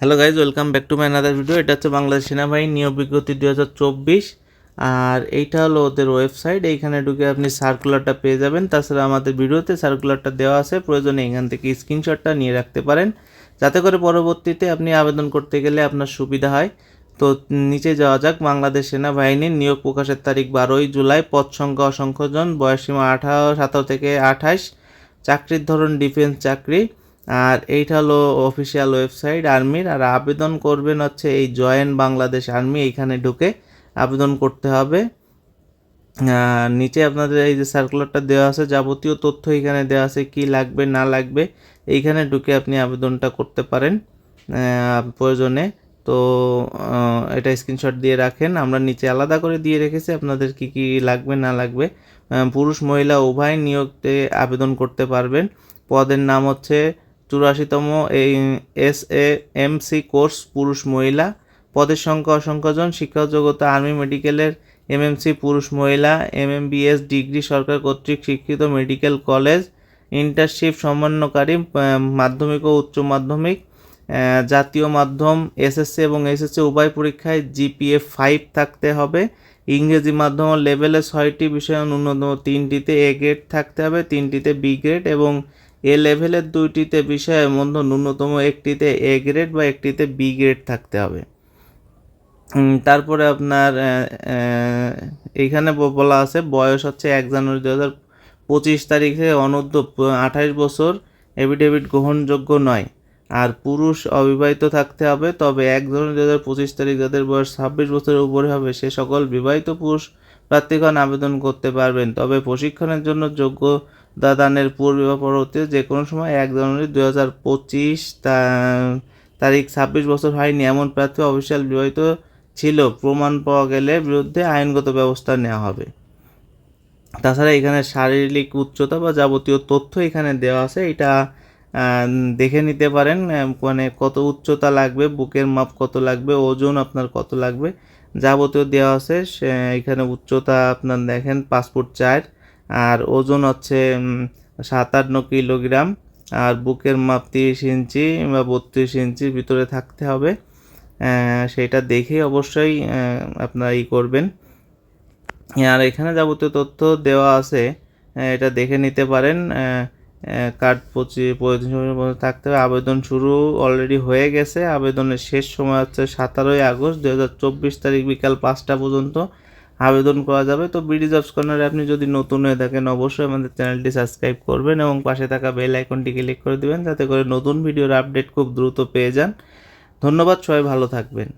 Hello guys welcome back to my another video এটা হচ্ছে বাংলাদেশ সেনাবাহিনী নিয়োগ বিজ্ঞপ্তি দুই হাজার চব্বিশ। আর এইটা হলো ওদের ওয়েবসাইট এইখানে ঢুকে আপনি সার্কুলারটা পেয়ে যাবেন। তাছাড়া আমাদের ভিডিওতে সার্কুলারটা দেওয়া আছে, প্রয়োজনে এখান থেকে স্ক্রিনশটটা নিয়ে রাখতে পারেন। যাতে করে পরবর্তীতে আপনি আবেদন করতে গেলে আপনার সুবিধা হয়। তো নিচে যাওয়া যাক, বাংলাদেশ সেনাবাহিনীর নিয়োগ প্রকাশের তারিখ বারোই জুলাই, পদ সংখ্যা অসংখ্য জন বয়সীমা আঠারো, সতেরো থেকে আঠাশ, চাকরির ধরন ডিফেন্স চাকরি। আর এইটা হলো অফিসিয়াল ওয়েবসাইট আর্মির। আর আবেদন করবেন হচ্ছে এই জয়েন বাংলাদেশ আর্মি, এইখানে ঢুকে আবেদন করতে হবে। নিচে আপনাদের এই যে সার্কুলারটা দেওয়া আছে, যাবতীয় তথ্য এখানে দেওয়া আছে, কি লাগবে, না লাগবে, এইখানে ঢুকে আপনি আবেদনটা করতে পারেন প্রয়োজনে। তো এটা স্ক্রিনশট দিয়ে রাখেন। আমরা নিচে আলাদা করে দিয়ে রেখেছি, আপনাদের কি কি লাগবে, না লাগবে। পুরুষ, মহিলা, উভয় নিয়োগতে আবেদন করতে পারবেন। পদের নাম হচ্ছে চুরাশিতম এই S A M C course পুরুষ মহিলা, পদের সংখ্যা অসংখ্যজন শিক্ষাগত যোগ্যতা আর্মি মেডিকেলের এমএমসি পুরুষ মহিলা এমএমবিএস ডিগ্রি সরকার কর্তৃক স্বীকৃত মেডিকেল কলেজ, ইন্টার্নশিপ সমন্বয়কারী মাধ্যমিক ও উচ্চ মাধ্যমিক জাতীয় মাধ্যম এসএসসি এবং এসএসসি উভয় পরীক্ষায় জিপিএ ফাইভ থাকতে হবে। ইংরেজি মাধ্যম লেভেলে ছয়টি বিষয়ে ন্যূনতম তিনটিতে এ গ্রেড থাকতে হবে, তিনটিতে বি গ্রেড এবং এ লেভেলের দুইটিতে বিষয়ের মধ্যে ন্যূনতম একটিতে এ গ্রেড বা একটিতে বি গ্রেড থাকতে হবে। তারপরে আপনার এইখানে বলা আছে, বয়স হচ্ছে এক জানুয়ারি দু হাজার পঁচিশ তারিখে অনূর্ধ্ব আঠাশ বছর, এফিডেভিট গ্রহণযোগ্য নয়। আর পুরুষ অবিবাহিত থাকতে হবে, তবে এক জানুয়ারি দু হাজার পঁচিশ তারিখ যাদের বয়স ছাব্বিশ বছরের উপরে হবে, সে সকল বিবাহিত পুরুষ প্রার্থীগণ আবেদন করতে পারবেন। তবে প্রশিক্ষণের জন্য যোগ্যতা দানের পূর্বে বা পরবর্তীতে যে কোনো সময় এক জানুয়ারি দু হাজার পঁচিশ তারিখ ছাব্বিশ বছর হয়নি, এমন প্রার্থী অফিসিয়াল বিবাহিত ছিল। প্রমাণ পাওয়া গেলে বিরুদ্ধে আইনগত ব্যবস্থা নেওয়া হবে। তাছাড়া এখানে শারীরিক উচ্চতা বা যাবতীয় তথ্য এখানে দেওয়া আছে, এটা দেখে নিতে পারেন মানে কত উচ্চতা লাগবে, বুকের মাপ কত লাগবে, ওজন আপনার কত লাগবে, যাবতীয় দেওয়া আছে, সে, এখানে উচ্চতা আপনার দেখেন, পাসপোর্ট চার। আর ওজন হচ্ছে সাতান্ন কিলোগ্রাম। আর বুকের মাপ তিরিশ ইঞ্চি বা বত্রিশ ইঞ্চির ভিতরে থাকতে হবে। সেটা দেখে অবশ্যই আপনারা ই করবেন। আর এখানে যাবতীয় তথ্য দেওয়া আছে এটা দেখে নিতে পারেন। কার্ড পঁচি প্রয়োজন থাকতে হবে। আবেদন শুরু অলরেডি হয়ে গেছে। আবেদনের শেষ সময় হচ্ছে সতেরোই আগস্ট। দু হাজার চব্বিশ তারিখ বিকাল পাঁচটা পর্যন্ত। আবেদন করা যাবে। তো বিডি জবস কর্নারে আপনি যদি নতুন হয়ে থাকেন, অবশ্যই আমাদের চ্যানেলটি সাবস্ক্রাইব করবেন এবং পাশে থাকা বেল আইকনটি ক্লিক করে দেবেন, যাতে করে নতুন ভিডিওর আপডেট খুব দ্রুত পেয়ে যান। ধন্যবাদ, সবাই ভালো থাকবেন।